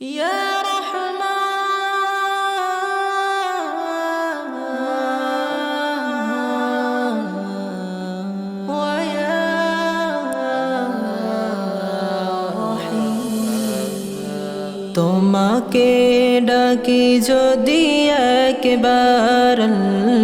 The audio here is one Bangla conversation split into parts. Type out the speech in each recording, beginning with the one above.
يا رحمن ويا তোমাকে ডাকি যদি একবার আল্লাহ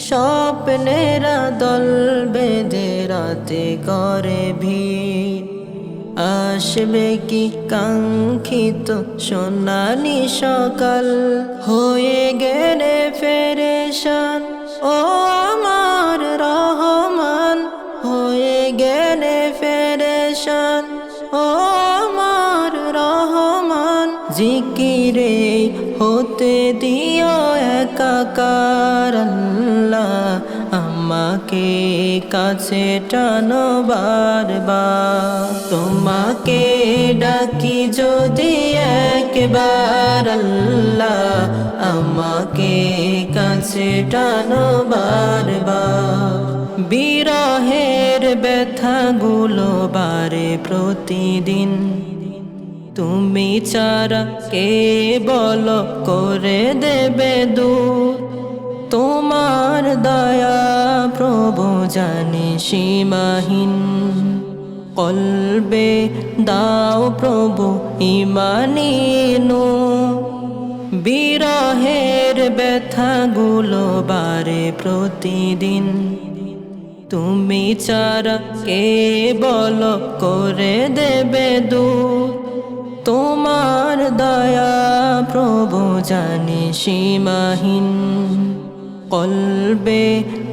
স্বপ্নেরা দল বেঁধে রাতে করে ভিড়। আসবে কি কাঙ্ক্ষিত সোনালি সকাল? হয়ে গেলে ফেরেশান, ও আমার রহমান। হয়ে গেলে ফেরেশান, ও আমার রহমান। জিকিরে হতে দিও একাকার আমাকে কাছে টানো বারবার তোমাকে ডাকি যদি একবার আল্লাহ আমাকে কাছে টানো বারবার বিরহের ব্যথাগুলো বারে প্রতিদিন। তুমি চারা কে বল করে দেবে দু তোমার দয়া জানি সীমাহীন। কলবে দাও প্রভু ইমানিনু বিরহের ব্যথাগুলো বারে প্রতিদিন। তুমি চারা কে বল করে দেবে দু তোমার দয়া প্রভু জানি সীমাহীন। কলবে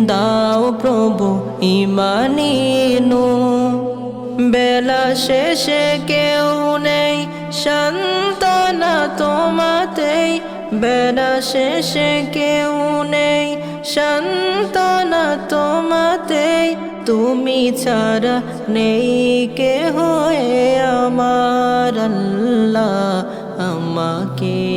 দাও প্রভু ইমানিনু বেলা শেষে কেউ নেই সন্তানা তোমাতেই। বেলা শেষে কেউ নেই সন্তানা তোমাতেই। তুমি ছাড়া নেই কে হয়ে আমার আল্লাহ, আমাকে